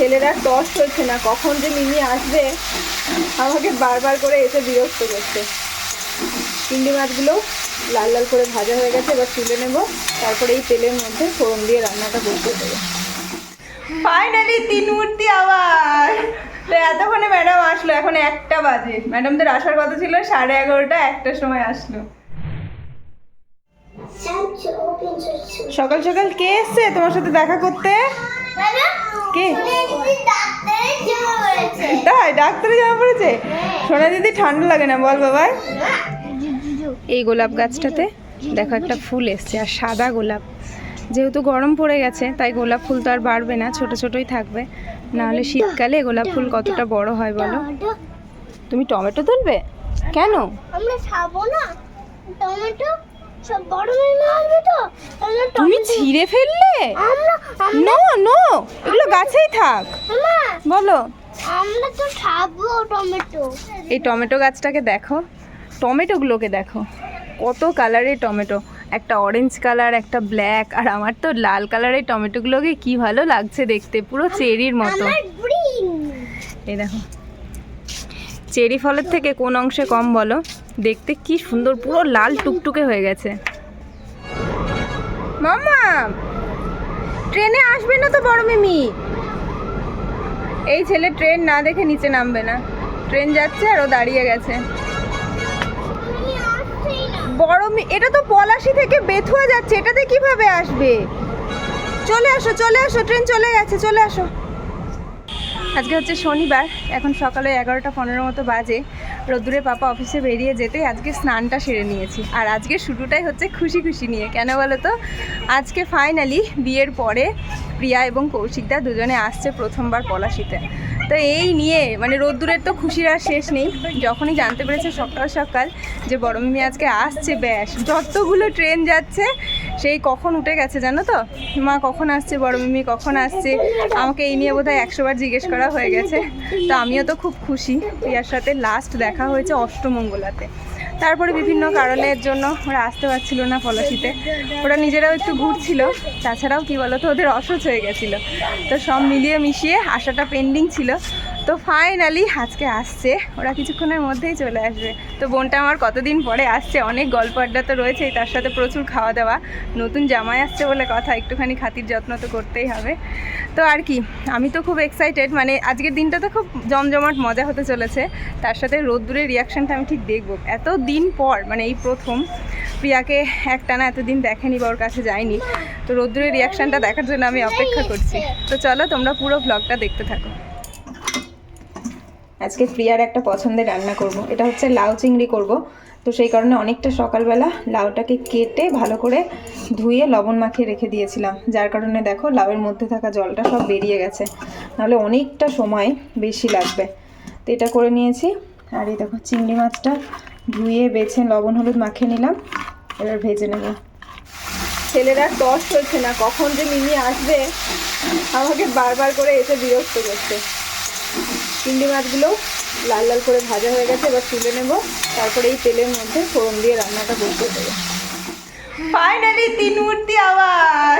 ছেলেরা টস হচ্ছে না। কখন যে মিমি আসবে আমাকে বারবার করে এসে বিরক্ত করছে। চিংড়ি মাছগুলো লাল লাল করে ভাজা হয়ে গেছে এবার তুলে নেব। তারপরে এই তেলের মধ্যে ফোড়ন দিয়ে রান্নাটা করতে দেবো। ফাইনালি তিন মূর্তি আবার! তো এতক্ষণে ম্যাডাম আসলো এখন একটা বাজে। ম্যাডামদের আসার কথা ছিল সাড়ে এগারোটা একটার সময় আসলো। সকাল সকাল কে এসছে তোমার সাথে দেখা করতে? কে? তাই, ডাক্তারে জামা পড়েছে? সোনা দিদি, ঠান্ডা লাগে না, বল বাবাই এই গোলাপ গাছটাতে দেখো একটা ফুল এসছে, আর সাদা গোলাপ। যেহেতু গরম পড়ে গেছে, তাই গোলাপ ফুল তো আর বাড়বে না, ছোট ছোটই থাকবে। নাহলে শীতকালে গোলাপ ফুল কতটা বড় হয় বলো? তুমি টমেটো তুলবে? কেন? আমরা খাব না। টমেটো? সব বড় মেয়ে আসবে তো? তুমি ছিঁড়ে ফেললে? নো নো এগুলো গাছেই থাক। বলো। আমরা তো খাব টমেটো। এই টমেটো গাছটাকে দেখো। টমেটোগুলোকে দেখো। কত কালারের টমেটো। একটা অরেঞ্জ কালার একটা ব্ল্যাক আর আমার তো লাল কালারের টমেটোগুলোকে কি ভালো লাগছে দেখতে। পুরো চেরির মতো। এই দেখো। চেরি ফলের থেকে কোন অংশে কম বলো। দেখতে কি সুন্দর, পুরো লাল টুকটুকে হয়ে গেছে। মামা ট্রেনে আসবে না তো বড় মিমি? এই ছেলে ট্রেন না দেখে নিচে নামবে না। ট্রেন যাচ্ছে আর ও দাঁড়িয়ে গেছে। বড় এটা তো পলাশি থেকে বেথুয়া যাচ্ছে, এটাতে কীভাবে আসবে? চলে আসো চলে আসো, ট্রেন চলে গেছে, চলে আসো। আজকে হচ্ছে শনিবার, এখন সকালে এগারোটা পনেরো মতো বাজে। রোদ্দুরে পাপা অফিসে বেরিয়ে যেতে আজকে স্নানটা সেরে নিয়েছি। আর আজকে শুরুটাই হচ্ছে খুশি খুশি নিয়ে। কেন বলো তো? আজকে ফাইনালি বিয়ের পরে প্রিয়া এবং কৌশিকদা দুজনে আসছে প্রথমবার পলাশিতে। তো এই নিয়ে মানে রোদ্দুরের তো খুশির আর শেষ নেই। যখনই জানতে পেরেছে সকাল সকাল যে বড় মিমি আজকে আসছে, ব্যাস। যতগুলো ট্রেন যাচ্ছে, সেই কখন উঠে গেছে জানো তো? মা কখন আসছে, বড় মিমি কখন আসছে? আমাকে এই নিয়ে বোধহয় একশোবার জিজ্ঞেস করা হয়ে গেছে। তো আমিও তো খুব খুশি। প্রিয়ার সাথে লাস্ট দেখা হয়েছে অষ্টমঙ্গলাতে। তারপরে বিভিন্ন কারণের জন্য ওরা আসতে পারছিল না পলাশিতে। ওরা নিজেরাও একটু ঘুরছিল, তাছাড়াও কি বলতো, ওদের অসুচ হয়ে গেছিল। তো সব মিলিয়ে মিশিয়ে আসাটা পেন্ডিং ছিল। তো ফাইনালি আজকে আসছে। ওরা কিছুক্ষণের মধ্যেই চলে আসবে। তো বোনটা আমার কতদিন পরে আসছে, অনেক গল্প আড্ডা তো রয়েছেই তার সাথে প্রচুর খাওয়া দাওয়া। নতুন জামাই আসছে বলে কথা, একটুখানি খাতির যত্ন তো করতেই হবে। তো আর কি, আমি তো খুব এক্সাইটেড মানে আজকের দিনটা তো খুব জমজমাট মজা হতে চলেছে। তার সাথে রোদ্দুরের রিয়াকশানটা আমি ঠিক দেখব। এত দিন পর মানে এই প্রথম, প্রিয়াকে একটানা এতদিন দেখেনি বা ওর কাছে যায়নি। তো রোদ্দুরের রিয়াকশানটা দেখার জন্য আমি অপেক্ষা করছি। তো চলো তোমরা পুরো ব্লগটা দেখতে থাকো। আজকে প্রিয়ার একটা পছন্দের রান্না করব। এটা হচ্ছে লাউ চিংড়ি করব। তো সেই কারণে অনেকটা সকালবেলা লাউটাকে কেটে ভালো করে ধুয়ে লবণ মাখিয়ে রেখে দিয়েছিলাম। যার কারণে দেখো লাউয়ের মধ্যে থাকা জলটা সব বেরিয়ে গেছে। নাহলে অনেকটা সময় বেশি লাগবে। তো এটা করে নিয়েছি। আর এই দেখো চিংড়ি মাছটা ধুয়ে, বেছে, লবণ, হলুদ মাখিয়ে নিলাম। এবার ভেজে নেব। ছেলেরা টস হচ্ছে না। কখন যে মিমি আসবে, আমাকে বারবার করে এসে বিরক্ত করছে। চিংড়ি মাছগুলো লাল লাল করে ভাজা হয়ে গেছে, এবার তুলে নেব। তারপরে এই তেলের মধ্যে ফোড়ন দিয়ে রান্নাটা করতে দেবো ফাইনালি তিন মূর্তি আবার!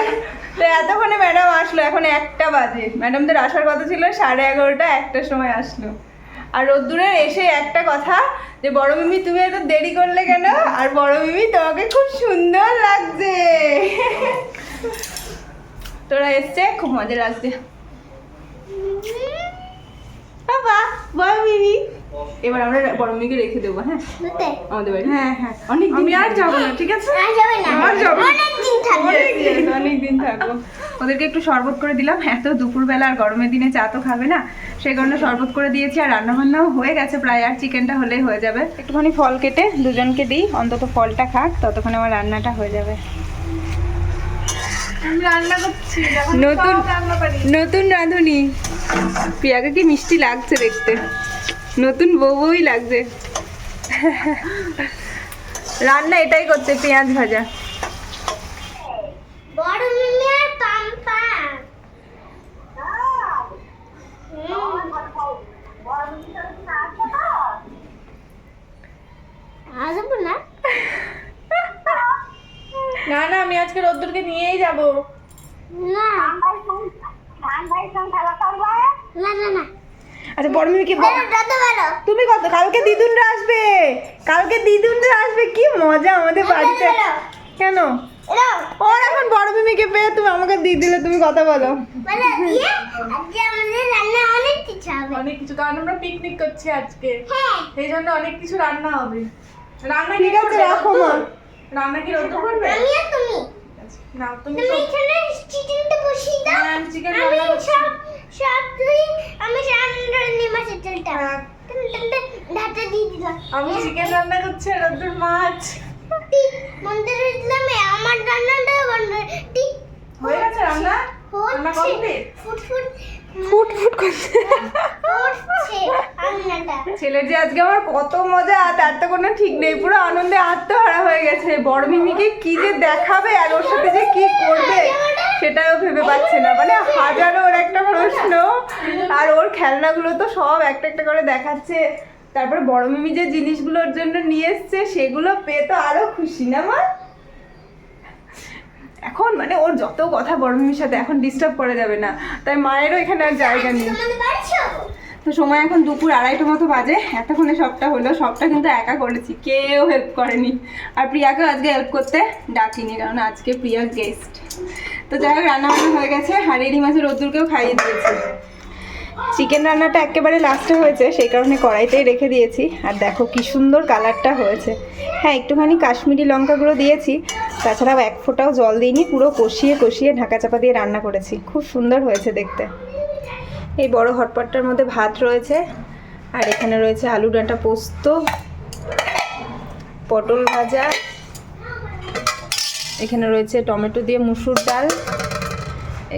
তো এতক্ষণে ম্যাডাম আসলো, এখন একটা বাজে। ম্যাডামদের আসার কথা ছিল সাড়ে এগারোটা, একটার সময় আসলো। আর রোদ্দুরের এসে একটা কথা, যে বড় মিমি, তুমি এত দেরি করলে কেন? আর বড় মিমি তোমাকে খুব সুন্দর লাগছে। তোরা এসছে, খুব মজা লাগছে। বাবা বড় মিমি। এবার আমরা বড় মিমিকে রেখে দেবো হ্যাঁ? আমাদের বাড়ি। হ্যাঁ হ্যাঁ। অনেক আমি আর যাব না ঠিক আছে? আর যাবে না। আর যাব না। অনেকদিন থাকবে। অনেক দিন থাকব। ওদেরকে একটু শরবত করে দিলাম। এত দুপুরবেলা আর গরমের দিনে চা তো খাবে না। সেই কারণে শরবত করে দিয়েছি আর রান্না বান্নাও হয়ে গেছে প্রায় আর চিকেনটা হলেই হয়ে যাবে। একটুখানি ফল কেটে দুজনকে দিই। অন্তত ফলটা খাক ততক্ষণ আমার রান্নাটা হয়ে যাবে। আমি রান্না করছি। নতুন নতুন রাঁধুনি। প্রিয়াকে কি মিষ্টি লাগছে দেখতে? নতুন বউ বউই লাগছে। রান্না এটাই করতে পেঁয়াজ ভাজা। না না আমি আজকে রোদ্দুরকে নিয়েই যাব। না। আচ্ছা বড় দাদা ভালো তুমি কত? কালকে দিদুনরা আসবে। কালকে দিদুনরা আসবে। কি মজা আমাদের বাড়িতে। কেন? ওর এখন বড় মিমিকে পেয়ে তুমি আমাকে দিয়ে দিলে তুমি কথা বলো। বলে দিয়ে আজকে আমাদের রান্না অনেক কিছু কারণ আমরা পিকনিক করছি আজকে। হ্যাঁ। সেই জন্য অনেক কিছু রান্না হবে। রান্না ঠিক আছে রাখো মা। রান্না কি রোদ্দু করবে? আমি আর তুমি। না তুমি এখানে চিকেনটা বসিয়ে দাও। হ্যাঁ, চিকেন আমি রান্না করছি। সব সব তুই আমি রান্না নিয়ে মাছের ঢাকা দিয়ে দিলাম। আমি চিকেন রান্না করছি আর রোদ্দুর মাছ। মন্দিরে দিলাম আমার রান্নাটা হয়ে গেছে রান্না? রান্না হচ্ছে ফুট ফুট। ফুট ফুট করছে। ছেলের যে আজকে আমার কত মজা, তার তো কোনো ঠিক নেই। পুরো আনন্দে আত্মহারা হয়ে গেছে। বড় মিমিকে কি যে দেখাবে আর ওর সাথে যে কি করবে, সেটাও ভেবে পাচ্ছে না। মানে হাজারো ওর একটা প্রশ্ন। আর ওর খেলনাগুলো তো সব একটা একটা করে দেখাচ্ছে। তারপরে বড় মিমি যে জিনিসগুলোর জন্য নিয়ে এসছে, সেগুলো পেয়ে তো আরও খুশি না মা? এখন মানে ওর যত কথা বড় মিমির সাথে এখন ডিস্টার্ব করা যাবে না। তাই মায়েরও এখানে আর জায়গা নেই। তো সময় এখন দুপুর আড়াইটো মতো বাজে এতক্ষণে সবটা হলো। সবটা কিন্তু একা করেছি কেউ হেল্প করেনি। আর প্রিয়াকেও আজকে হেল্প করতে ডাকিনি কারণ আজকে প্রিয়া গেস্ট তো যাই হোক রান্না বান্না হয়ে গেছে এরি মাছের রোদ্দুরকেও খাইয়ে দিয়েছি। চিকেন রান্নাটা একেবারে লাস্টে হয়েছে সেই কারণে কড়াইতেই রেখে দিয়েছি। আর দেখো কি সুন্দর কালারটা হয়েছে। হ্যাঁ একটুখানি কাশ্মীরি লঙ্কা গুঁড়ো দিয়েছি। তাছাড়াও এক ফোঁটাও জল দিইনি, পুরো কষিয়ে কষিয়ে ঢাকা চাপা দিয়ে রান্না করেছি। খুব সুন্দর হয়েছে দেখতে। এই বড় হটপটটার মধ্যে ভাত রয়েছে, আর এখানে রয়েছে আলু ডাঁটা পোস্ত, পটল ভাজা, এখানে রয়েছে টমেটো দিয়ে মুসুর ডাল,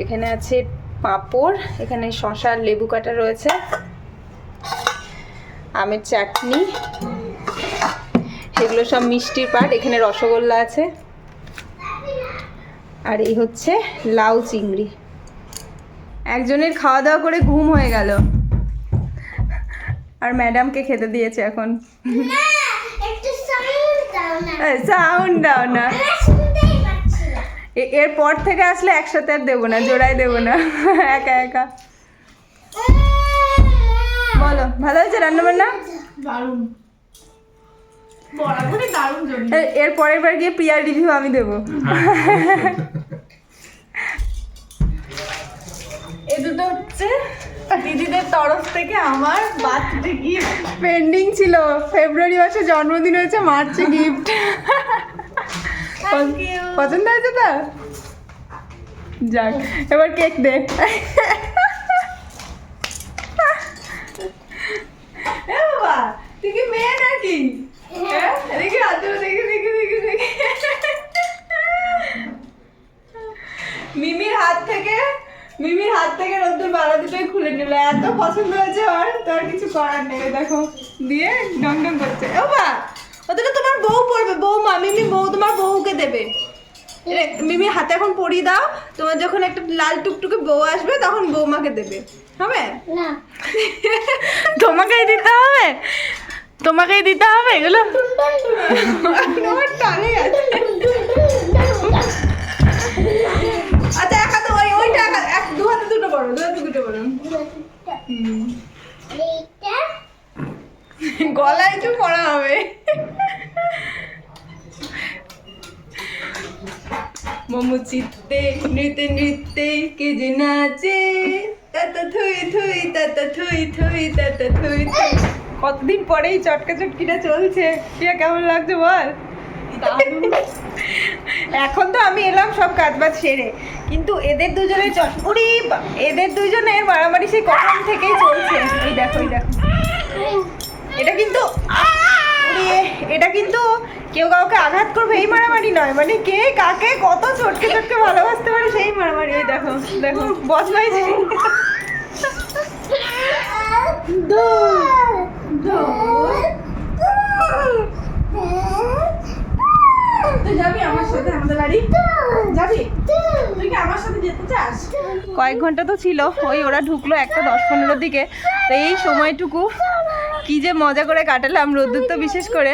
এখানে আছে পাঁপড়, এখানে শশার লেবু কাটা রয়েছে, আমের চাটনি, এগুলো সব মিষ্টির পাট, এখানে রসগোল্লা আছে। আর এই হচ্ছে লাউ চিংড়ি। একজনের খাওয়া দাওয়া করে ঘুম হয়ে গেল। আর ম্যাডামকে খেতে দিয়েছে এখন। না একটু সাউন্ড দাও না। এরপর থেকে আসলে একসাথে আর দেবো না জোড়ায় দেবো না। একা একা। বলো ভালো হয়েছে রান্না বান্না দারুণ। এর পরের বার গিয়ে প্রিয়ার রিভিউ আমি দেবো। এ দুটো হচ্ছে দিদিদের তরফ থেকে আমার বার্থডে গিফট পেন্ডিং ছিল। ফেব্রুয়ারি মাসে জন্মদিন হয়েছে মার্চে গিফট পছন্দ হয়েছে তো? যাক এবার কেক দে। বাবা তুই কি মেয়ে নাকি? দেখি হাত ধরে দেখি দেখি দেখি দেখি। মিমির হাত থেকে মিমির হাত থেকে রোদ্দুর বালা দুটোই খুলে নিল। এত পছন্দ হয়েছে ওর তোর কিছু করার নেই। দেখো দিয়ে ডং ডং করছে। ও বা ওটা তোমার বউ পড়বে বউ মা মিমি বউ তোমার বউকে দেবে। মিমি হাতে এখন পরিয়ে দাও তোমার যখন একটা লাল টুকটুকে বউ আসবে তখন বৌমাকে দেবে। হবে? না। তোমাকেই দিতে তোমাকেই দিতে হবে এগুলো? আচ্ছা এক ওইটা এক দু হাতে দুটো দু হাতে দুটো গলায় একটু পড়া হবে। মোমো চিত্তে, নৃত্যে নৃত্যে, কে যে নাচে। তাতা থুই থুই তাতা থুই থুই তাতা থুই থুই। কতদিন পরেই চটকা চটকিটা চলছে? প্রিয়া কেমন লাগছে বল? এখন তো আমি এলাম সব কাজ বাজ সেরে। কিন্তু এদের দুজনের চটপুরি এদের দুজনের মারামারি সেই কখন থেকেই চলছে? এই দেখো এই দেখো। এটা কিন্তু এটা কিন্তু কেউ কাউকে আঘাত করবে এই মারামারি নয়। মানে কে কাকে কত চটকে চটকে ভালোবাসতে পারে সেই মারামারি এই দেখো দেখো বদমাইছি কয়েক ঘণ্টা তো ছিল। ওই ওরা ঢুকলো একটা দশ পনেরোর দিকে। তো এই সময়টুকু কি যে মজা করে কাটালাম, রোদ্দুর তো বিশেষ করে।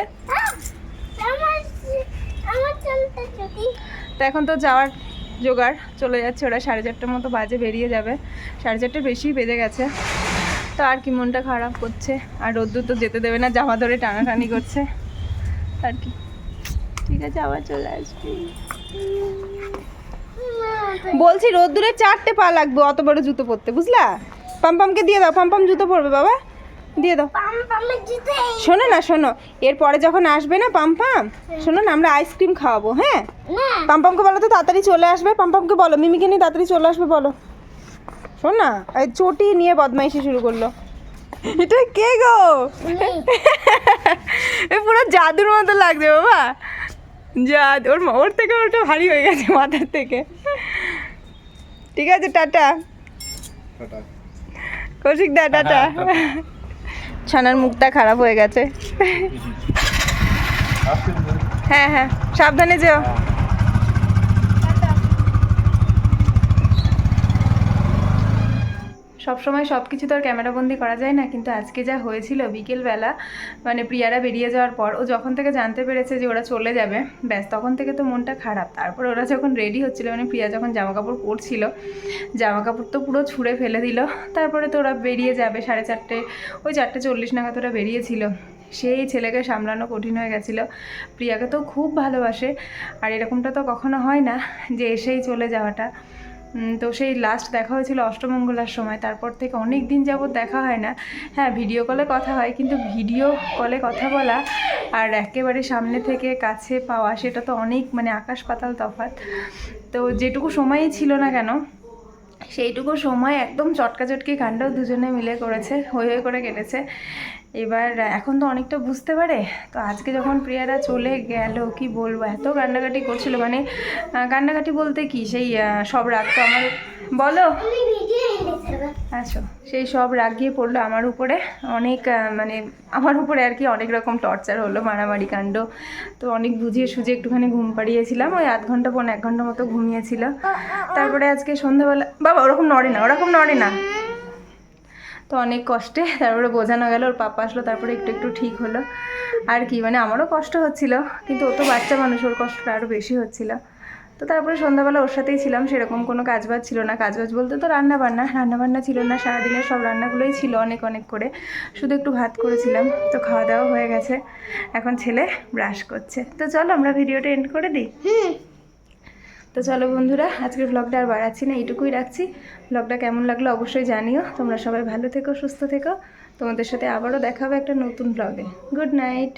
তো এখন তো যাওয়ার জোগাড়। চলে যাচ্ছে ওরা, সাড়ে চারটার মতো বাজে, বেরিয়ে যাবে। সাড়ে চারটের বেশি বেজে গেছে। তো আর কি মনটা খারাপ করছে। আর রোদ্দুর তো যেতে দেবে না জামা ধরে টানাটানি করছে। আর কি। ঠিক আছে আবার চলে আসবি। বলছি রোদ্দুরে চারটে পা লাগবে অত বড় জুতো পরতে বুঝলা? পাম্পামকে দিয়ে দাও পাম্পাম জুতো পরবে বাবা। দিয়ে দাও। শোনো না শোনো। এরপরে যখন আসবে না পাম্পাম শোনো না আমরা আইসক্রিম খাওয়াবো হ্যাঁ? পাম্পামকে বলো তো তাড়াতাড়ি চলে আসবে। পাম্পামকে বলো মিমিকে নিয়ে তাড়াতাড়ি চলে আসবে বলো। শোন না এই চটি নিয়ে বদমাইশি শুরু করল। এটা কে গো? এ পুরো জাদুর মতো লাগছে বাবা। জাদ ওর মা- ওর থেকে ওটা ভারী হয়ে গেছে মাথার থেকে। ঠিক আছে টাটা। কৌশিক দা টাটা। ছানার মুখটা খারাপ হয়ে গেছে। হ্যাঁ হ্যাঁ সাবধানে যেও। সবসময় সব কিছু তো আর ক্যামেরাবন্দি করা যায় না, কিন্তু আজকে যা হয়েছিল বিকেলবেলা মানে প্রিয়ারা বেরিয়ে যাওয়ার পর, ও যখন থেকে জানতে পেরেছে যে ওরা চলে যাবে, ব্যাস তখন থেকে তো মনটা খারাপ। তারপর ওরা যখন রেডি হচ্ছিল মানে প্রিয়া যখন জামা কাপড় পরছিল জামা কাপড় তো পুরো ছুঁড়ে ফেলে দিল, তারপরে তো ওরা বেরিয়ে যাবে সাড়ে চারটে, ওই চারটে চল্লিশ নাগাদ ওরা বেরিয়েছিল। সেই ছেলেকে সামলানো কঠিন হয়ে গেছিল। প্রিয়াকে তো খুব ভালোবাসে, আর এরকমটা তো কখনো হয় না যে এসেই চলে যাওয়াটা। তো সেই লাস্ট দেখা হয়েছিল অষ্টমঙ্গলার সময়। তারপর থেকে অনেক দিন যাবৎ দেখা হয় না। হ্যাঁ ভিডিও কলে কথা হয়, কিন্তু ভিডিও কলে কথা বলা আর একেবারে সামনে থেকে কাছে পাওয়া, সেটা তো অনেক মানে আকাশ পাতাল তফাত তো যেটুকু সময়ই ছিল না কেন সেইটুকু সময় একদম চটকা চটকি কাণ্ড দুজনে মিলে করেছে, হই হই করে কেটেছে। এবার এখন তো অনেকটা বুঝতে পারে। তো আজকে যখন প্রিয়ারা চলে গেল, কি বলব? এত কান্নাকাটি করছিল। মানে কান্নাকাটি বলতে কি? সেই সব রাগ তো আমার বলো। আচ্ছা সেই সব রাগ গিয়ে পড়ল আমার উপরে। অনেক মানে আমার উপরে আর কি অনেক রকম টর্চার হলো, মারামারি কাণ্ড। তো অনেক বুঝিয়ে সুঝে একটুখানি ঘুম পাড়িয়েছিলাম। ওই আধ ঘণ্টা পর এক ঘণ্টা মতো ঘুমিয়েছিল। তারপরে আজকে সন্ধ্যাবেলা, বাবা ওরকম নড়ে না, ওরকম নড়ে না। তো অনেক কষ্টে তারপরে বোঝানো গেল, ওর পাপা আসলো, তারপরে একটু একটু ঠিক হলো। আর কি মানে আমারও কষ্ট হচ্ছিল, কিন্তু ও তো বাচ্চা মানুষ, ওর কষ্টটা আরও বেশি হচ্ছিল। তো তারপরে সন্ধ্যাবেলা ওর সাথেই ছিলাম সেরকম কোনো কাজবাজ ছিল না। কাজবাজ বলতে তো রান্না বান্না রান্না বান্না ছিল না সারাদিনের সব রান্নাগুলোই ছিল অনেক অনেক করে। শুধু একটু ভাত করেছিলাম তো খাওয়া দাওয়া হয়ে গেছে। এখন ছেলে ব্রাশ করছে। তো চলো আমরা ভিডিওটা এন্ড করে দিই। হুম। তো চলো বন্ধুরা আজকের ব্লগটা আর বাড়াচ্ছি না এইটুকুই রাখছি। ব্লগটা কেমন লাগল অবশ্যই জানিও। তোমরা সবাই ভালো থেকো সুস্থ থেকো। তোমাদের সাথে আবারও দেখা হবে একটা নতুন ব্লগে গুড নাইট